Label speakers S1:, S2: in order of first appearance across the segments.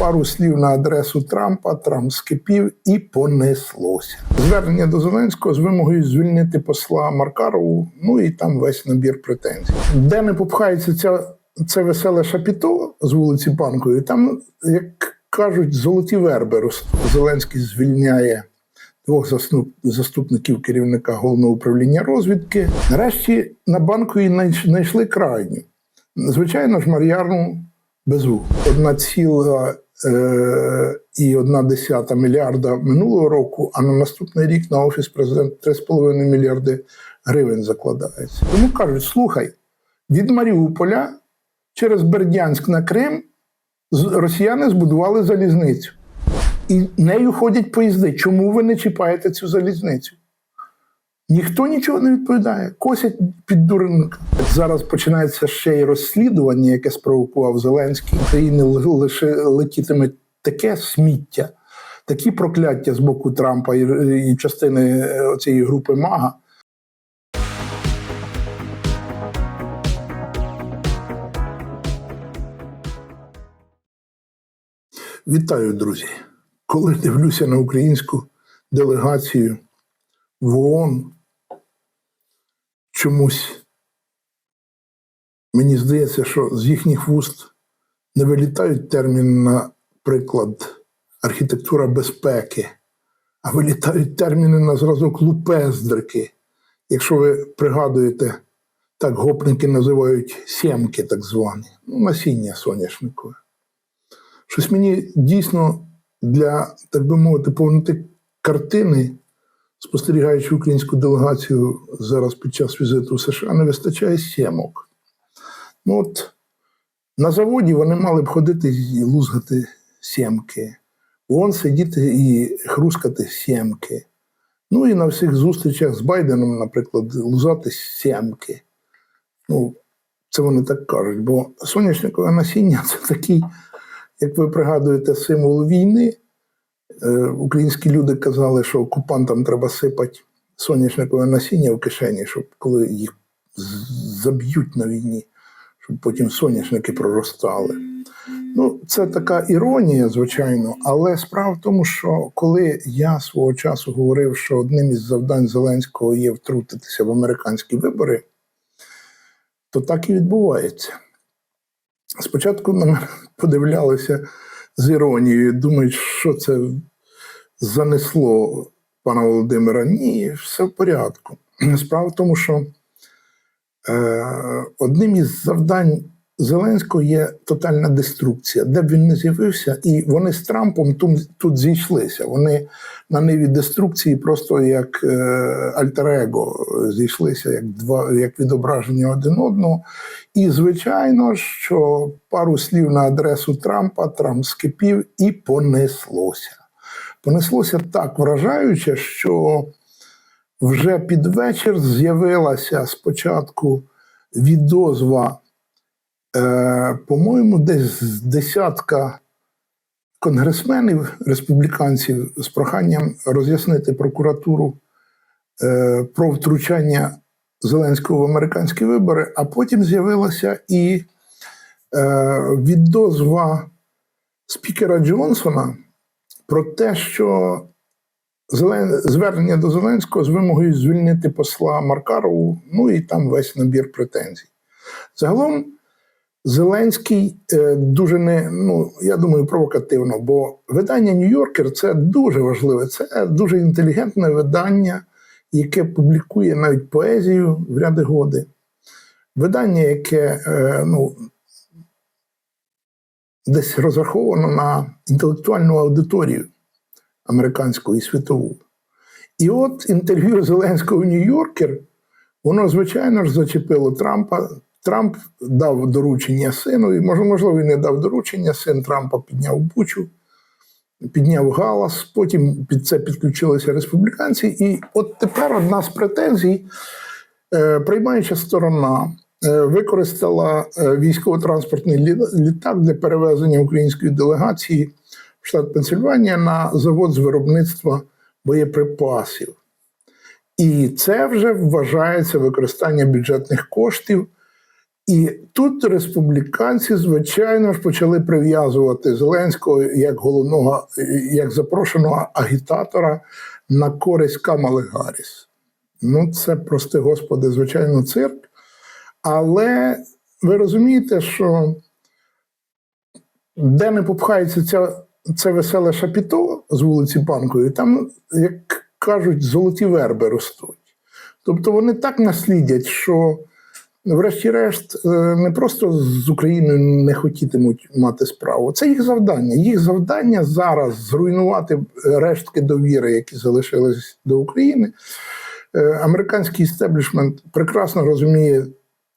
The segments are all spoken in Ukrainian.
S1: пару слів на адресу Трампа, Трамп скипів і понеслося. Звернення до Зеленського з вимогою звільнити посла Маркарову, ну і там весь набір претензій. Де не попхається ця, це веселе шапіто з вулиці Банкової, там, як кажуть, золоті верби. Зеленський звільняє двох заступників керівника головного управління розвідки. Нарешті на банку і знайшли крайню. Звичайно ж, Мар'ярну Безу. Одна ціла і одна десята мільярда минулого року, а на наступний рік на офіс президента 3,5 мільярди гривень закладається. Тому кажуть: слухай, від Маріуполя через Бердянськ на Крим росіяни збудували залізницю. І нею ходять поїзди. Чому ви не чіпаєте цю залізницю? Ніхто нічого не відповідає. Косять під дурника. Зараз починається ще й розслідування, яке спровокував Зеленський. Україні лише летітиме таке сміття, такі прокляття з боку Трампа і, і частини е, цієї групи Мага. Вітаю, друзі! Коли дивлюся на українську делегацію в ООН, чомусь мені здається, що з їхніх вуст не вилітають терміни, наприклад, архітектура безпеки, а вилітають терміни на зразок лупездрики. Якщо ви пригадуєте, так гопники називають сімки, так звані, ну, насіння соняшникове. Щось мені дійсно для, так би мовити, повноти картини, спостерігаючи українську делегацію зараз під час візиту в США, не вистачає сімок. Ну от на заводі вони мали б ходити і лузгати сімки, вон сидіти і хрускати сімки. Ну і на всіх зустрічах з Байденом, наприклад, лузати сімки. Ну, це вони так кажуть, бо соняшникове насіння це такий, як ви пригадуєте, символ війни. Е, Українські люди казали, що окупантам треба сипати соняшникове насіння в кишені, щоб коли їх заб'ють на війні, щоб потім соняшники проростали. Ну, це така іронія, звичайно, але справа в тому, що коли я свого часу говорив, що одним із завдань Зеленського є втрутитися в американські вибори, то так і відбувається. Спочатку на мене подивлялися з іронією, думають, що це занесло пана Володимира. Ні, все в порядку. Справа в тому, що е, одним із завдань Зеленського є тотальна деструкція, де б він не з'явився, і вони з Трампом тут, тут зійшлися. Вони на ниві деструкції просто як е, альтер-его зійшлися, як два як відображення один одного. І, звичайно, що пару слів на адресу Трампа Трамп скипів і понеслося. Понеслося так вражаюче, що вже під вечір з'явилася спочатку відозва, е, по-моєму, десь десятка конгресменів, республіканців з проханням роз'яснити прокуратуру е, про втручання Зеленського в американські вибори, а потім з'явилася і е, відозва спікера Джонсона про те, що Зелен... звернення до Зеленського з вимогою звільнити посла Маркарову, ну і там весь набір претензій. Загалом Зеленський е, дуже не, ну я думаю, провокативно, бо видання Нью-Йоркер це дуже важливе, це дуже інтелігентне видання, яке публікує навіть поезію в ряди годи. Видання, яке е, ну, десь розраховано на інтелектуальну аудиторію американську і світову. І от інтерв'ю Зеленського в Нью-Йоркер, воно, звичайно ж, зачепило Трампа. Трамп дав доручення синові, може, можливо, він не дав доручення, син Трампа підняв бучу, підняв галас, потім під це підключилися республіканці. І от тепер одна з претензій, е, приймаюча сторона, е, використала е, військово-транспортний літак для перевезення української делегації в штат Пенсильванія на завод з виробництва боєприпасів. І це вже вважається використання бюджетних коштів І тут республіканці, звичайно ж, почали прив'язувати Зеленського як головного, як запрошеного агітатора на користь Камали Гарріс. Ну, це, прости господи, звичайно, цирк. Але ви розумієте, що де не попхається ця, це веселе шапіто з вулиці Банкової, там, як кажуть, золоті верби ростуть. Тобто вони так наслідять, що, врешті-решт, е, не просто з Україною не хотітимуть мати справу. Це їх завдання. Їх завдання зараз зруйнувати рештки довіри, які залишились до України. Е, Американський істеблішмент прекрасно розуміє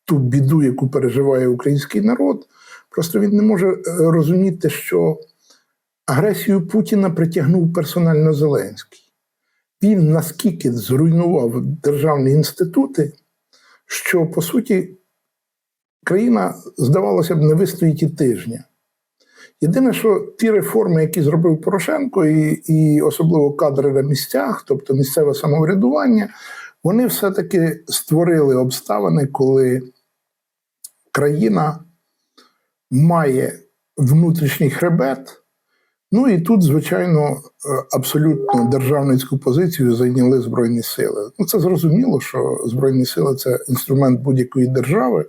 S1: ту біду, яку переживає український народ. Просто він не може е, розуміти, що агресію Путіна притягнув персонально Зеленський. Він наскільки зруйнував державні інститути, що по суті країна, здавалося б, не вистоїть і тижня. Єдине, що ті реформи, які зробив Порошенко, і, і особливо кадри на місцях, тобто місцеве самоврядування, вони все-таки створили обставини, коли країна має внутрішній хребет. Ну і тут, звичайно, е, абсолютно державницьку позицію зайняли Збройні Сили. Ну, це зрозуміло, що Збройні Сили це інструмент будь-якої держави,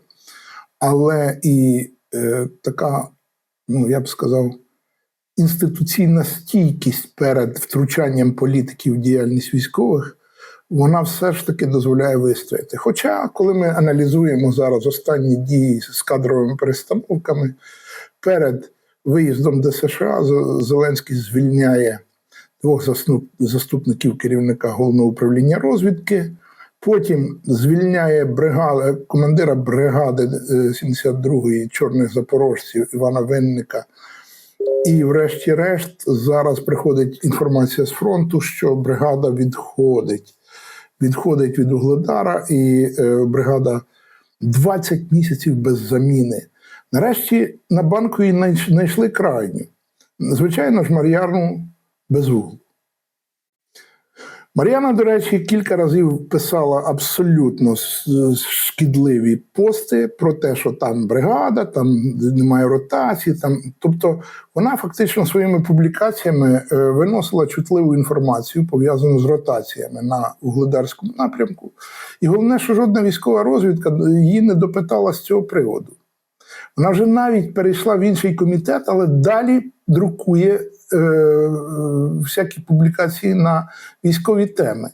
S1: але і е, така, ну я б сказав, інституційна стійкість перед втручанням політиків в діяльність військових, вона все ж таки дозволяє вистояти. Хоча, коли ми аналізуємо зараз останні дії з кадровими перестановками, перед виїздом до США Зеленський звільняє двох заступників керівника головного управління розвідки. Потім звільняє бригада, командира бригади е, 72-ї чорних запорожців Івана Винника. І, врешті-решт, зараз приходить інформація з фронту, що бригада відходить. Відходить від Угледара, і е, бригада 20 місяців без заміни. Нарешті на банку і знайшли крайню. Звичайно ж, Мар'ярну без. Мар'яна, до речі, кілька разів писала абсолютно шкідливі пости про те, що там бригада, там немає ротації. Там, тобто вона фактично своїми публікаціями е, виносила чутливу інформацію, пов'язану з ротаціями на Угледарському напрямку. І головне, що жодна військова розвідка її не допитала з цього приводу. Вона вже навіть перейшла в інший комітет, але далі друкує е, е, всякі публікації на військові теми.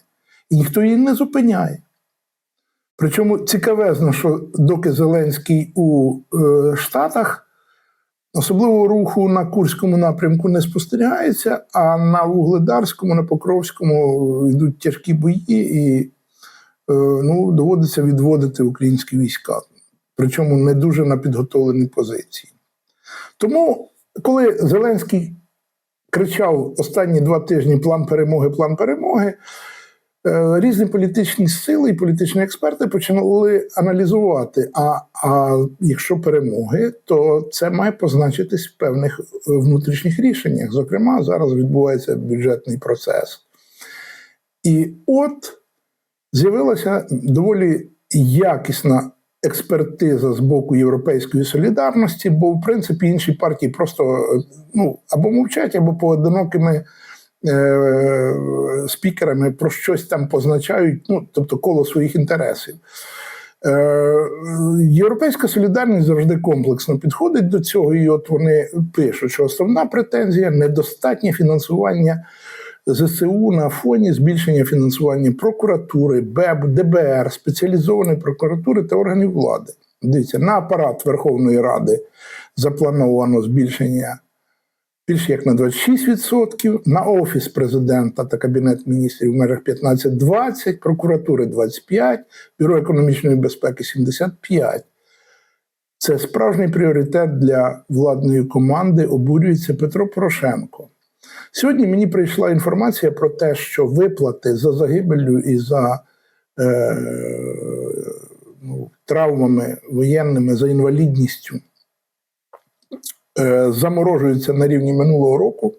S1: І ніхто її не зупиняє. Причому цікавезно, що доки Зеленський у е, Штатах особливого руху на Курському напрямку не спостерігається, а на Вугледарському, на Покровському йдуть тяжкі бої, і е, ну, доводиться відводити українські війська причому не дуже на підготовленій позиції. Тому, коли Зеленський кричав останні два тижні план перемоги, план перемоги, е, різні політичні сили і політичні експерти почали аналізувати. А, а якщо перемоги, то це має позначитись в певних внутрішніх рішеннях. Зокрема, зараз відбувається бюджетний процес. І от з'явилася доволі якісна експертиза з боку Європейської солідарності, бо в принципі інші партії просто ну, або мовчать, або поодинокими е, спікерами про щось там позначають, ну, тобто коло своїх інтересів. Е, Європейська солідарність завжди комплексно підходить до цього, і от вони пишуть, що основна претензія недостатнє фінансування ЗСУ на фоні збільшення фінансування прокуратури, БЕБ, ДБР, спеціалізованої прокуратури та органів влади. Дивіться, на апарат Верховної Ради заплановано збільшення більше як на 26%, на Офіс президента та Кабінет міністрів в межах 15-20%, прокуратури 25%, Бюро економічної безпеки 75%. Це справжній пріоритет для владної команди. Обурюється Петро Порошенко. Сьогодні мені прийшла інформація про те, що виплати за загибелю і за е, ну, травмами воєнними, за інвалідністю е, заморожуються на рівні минулого року.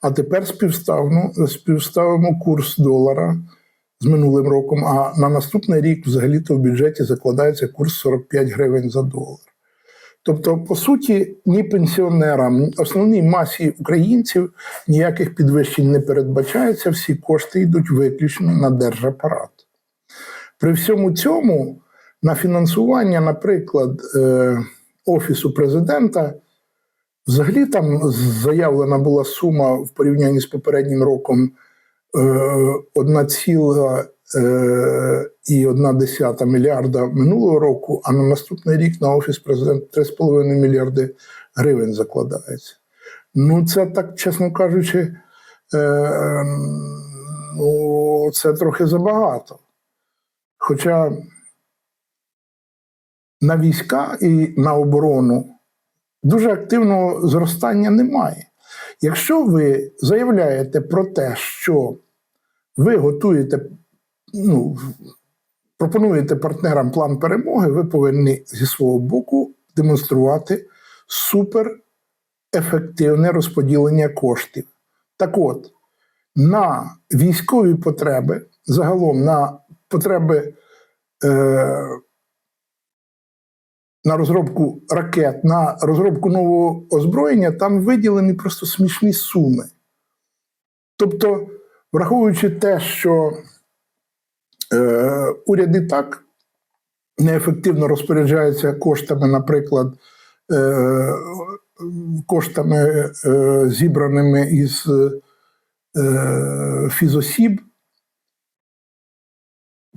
S1: А тепер співставно, співставимо курс долара з минулим роком, а на наступний рік взагалі-то в бюджеті закладається курс 45 гривень за долар. Тобто, по суті, ні пенсіонерам, ні основній масі українців ніяких підвищень не передбачається, всі кошти йдуть виключно на держапарат. При всьому цьому на фінансування, наприклад, е, Офісу президента, взагалі там заявлена була сума в порівнянні з попереднім роком е, 1,1 мільярда минулого року, а на наступний рік на Офіс президента 3,5 мільярди гривень закладається. Ну, це так, чесно кажучи, е, ну, це трохи забагато. Хоча на війська і на оборону дуже активного зростання немає. Якщо ви заявляєте про те, що ви готуєте, ну, пропонуєте партнерам план перемоги, ви повинні зі свого боку демонструвати суперефективне розподілення коштів. Так от, на військові потреби, загалом на потреби. Е, на розробку ракет, на розробку нового озброєння, там виділені просто смішні суми. Тобто, враховуючи те, що уряд і так неефективно розпоряджається коштами, наприклад, е, коштами, е, зібраними із е, фізосіб,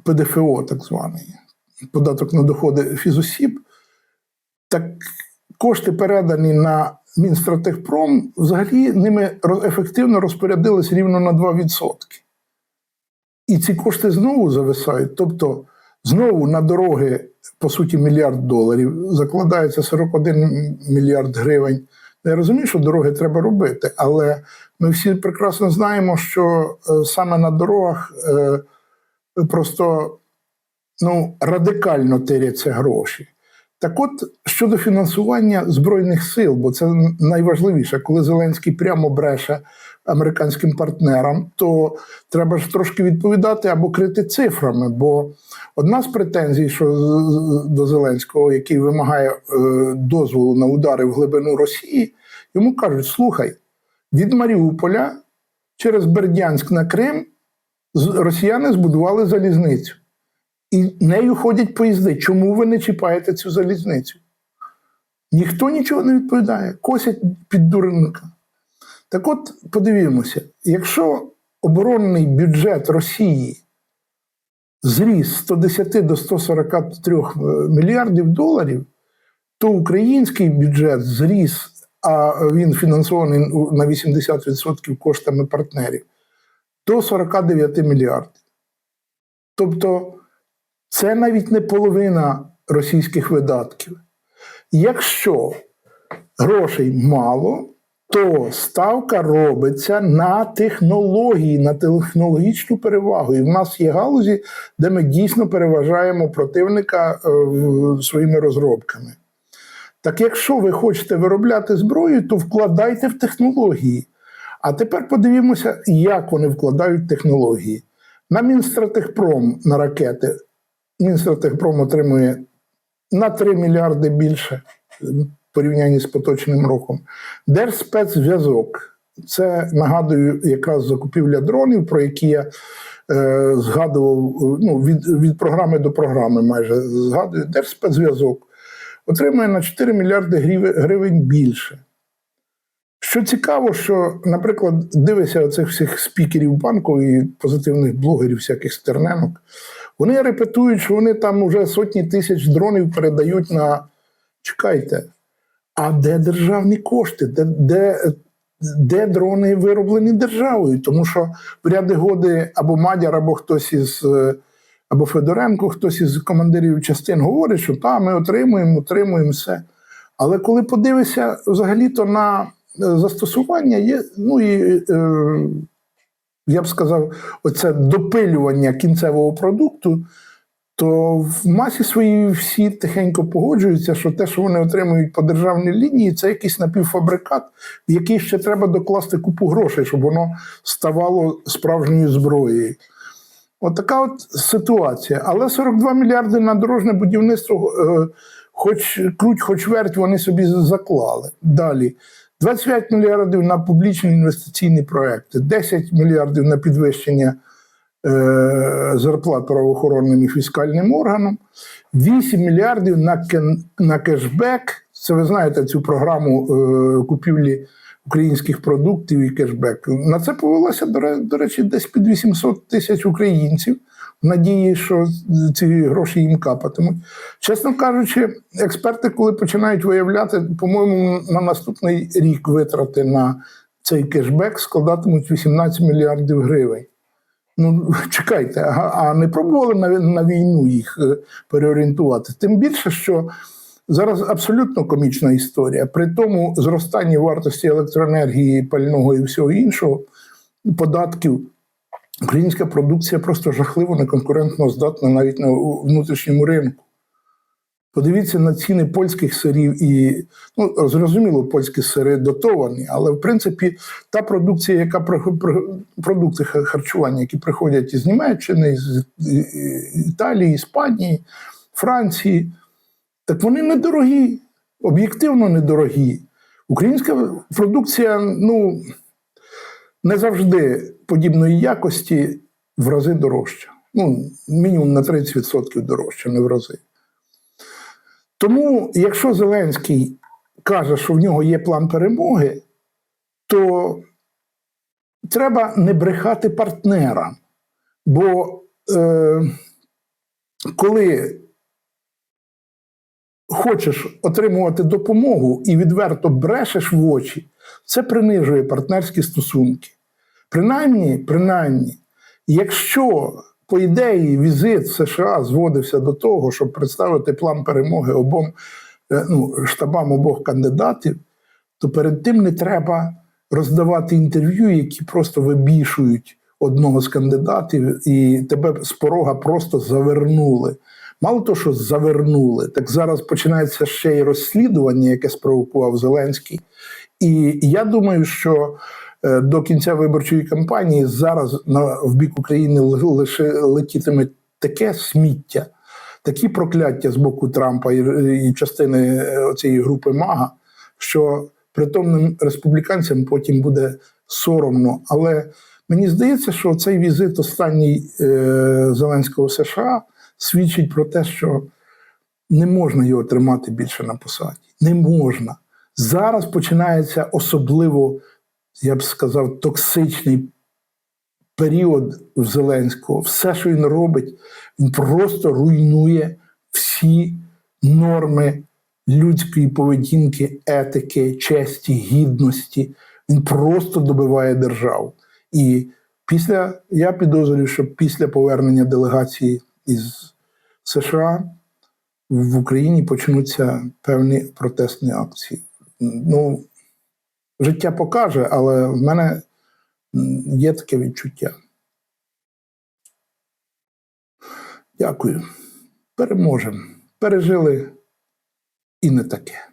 S1: ПДФО, так званий, податок на доходи фізосіб, так кошти передані на Мінстратегпром, взагалі ними ефективно розпорядились рівно на 2%. І ці кошти знову зависають. Тобто, знову на дороги, по суті, мільярд доларів, закладається 41 мільярд гривень. Я розумію, що дороги треба робити, але ми всі прекрасно знаємо, що е, саме на дорогах е, просто ну, радикально тиряться гроші. Так от щодо фінансування Збройних сил, бо це найважливіше, коли Зеленський прямо бреше американським партнерам, то треба ж трошки відповідати або крити цифрами. Бо одна з претензій, що до Зеленського, який вимагає е, дозволу на удари в глибину Росії, йому кажуть: слухай, від Маріуполя через Бердянськ на Крим росіяни збудували залізницю. І нею ходять поїзди. Чому ви не чіпаєте цю залізницю? Ніхто нічого не відповідає, косять під дурника. Так от подивімося, якщо оборонний бюджет Росії зріс з 110 до 143 мільярдів доларів, то український бюджет зріс, а він фінансований на 80% коштами партнерів, до 49 мільярдів. Тобто це навіть не половина російських видатків. Якщо грошей мало, то ставка робиться на технології, на технологічну перевагу. І в нас є галузі, де ми дійсно переважаємо противника е, своїми розробками. Так якщо ви хочете виробляти зброю, то вкладайте в технології. А тепер подивімося, як вони вкладають технології. На Мінстратегпром на ракети Мінстратегпром отримує на 3 мільярди більше в порівнянні з поточним роком. Держспецзв'язок. Це нагадую, якраз закупівля дронів, про які я е, згадував ну, від, від програми до програми майже згадую. Держспецзв'язок отримує на 4 мільярди гривень більше. Що цікаво, що, наприклад, дивися оцих всіх спікерів банку і позитивних блогерів, всяких стерненок, вони репетують, що вони там вже сотні тисяч дронів передають на. Чекайте, а де державні кошти? Де, де, де дрони вироблені державою? Тому що в ряди годи або Мадяр, або хтось із. е, Або Федоренко, хтось із командирів частин говорить, що та, ми отримуємо, отримуємо все. Але коли подивишся взагалі-то на е, застосування, є, ну і е, я б сказав, оце допилювання кінцевого продукту, то в масі своїй всі тихенько погоджуються, що те, що вони отримують по державній лінії, це якийсь напівфабрикат, в який ще треба докласти купу грошей, щоб воно ставало справжньою зброєю. От така от ситуація. Але 42 мільярди на дорожне будівництво, е, хоч круть, хоч верть, вони собі заклали. Далі. 25 мільярдів на публічні інвестиційні проекти, 10 мільярдів на підвищення зарплат правоохоронним і фіскальним органам, 8 мільярдів на, кен, на кешбек. Це ви знаєте цю програму е, купівлі українських продуктів і кешбек. На це повелося, до речі, десь під 800 тисяч українців. в Надії, що ці гроші їм капатимуть. Чесно кажучи, експерти, коли починають виявляти, по-моєму, на наступний рік витрати на цей кешбек складатимуть 18 мільярдів гривень. Ну, чекайте, а, а не пробували на, на війну їх е, переорієнтувати. Тим більше, що зараз абсолютно комічна історія. При тому зростанні вартості електроенергії, пального і всього іншого, податків, українська продукція просто жахливо неконкурентно здатна навіть на внутрішньому ринку. Подивіться на ціни польських сирів і ну зрозуміло, польські сири дотовані, але в принципі та продукція, яка продукти харчування, які приходять із Німеччини, з Італії, Іспанії, Франції, так вони недорогі, об'єктивно недорогі. Українська продукція, ну не завжди подібної якості в рази дорожча. Ну, мінімум на 30% дорожча, не в рази. Тому, якщо Зеленський каже, що в нього є план перемоги, то треба не брехати партнерам. Бо е, коли хочеш отримувати допомогу і відверто брешеш в очі, це принижує партнерські стосунки. Принаймні, принаймні, якщо по ідеї візит США зводився до того, щоб представити план перемоги обом е, ну, штабам обох кандидатів, то перед тим не треба роздавати інтерв'ю, які просто вибішують одного з кандидатів, і тебе з порога просто завернули. Мало того, що завернули, так зараз починається ще й розслідування, яке спровокував Зеленський. І я думаю, що до кінця виборчої кампанії зараз на, в бік України лише летітиме таке сміття, такі прокляття з боку Трампа і, і частини е, цієї групи Мага, що притомним республіканцям потім буде соромно. Але мені здається, що цей візит останній е, Зеленського США свідчить про те, що не можна його тримати більше на посаді. Не можна. Зараз починається особливо, я б сказав, токсичний період в Зеленського. Все, що він робить, він просто руйнує всі норми людської поведінки, етики, честі, гідності. Він просто добиває державу. І після, я підозрюю, що після повернення делегації із США в Україні почнуться певні протестні акції. Ну, життя покаже, але в мене є таке відчуття. Дякую. Переможемо. Пережили і не таке.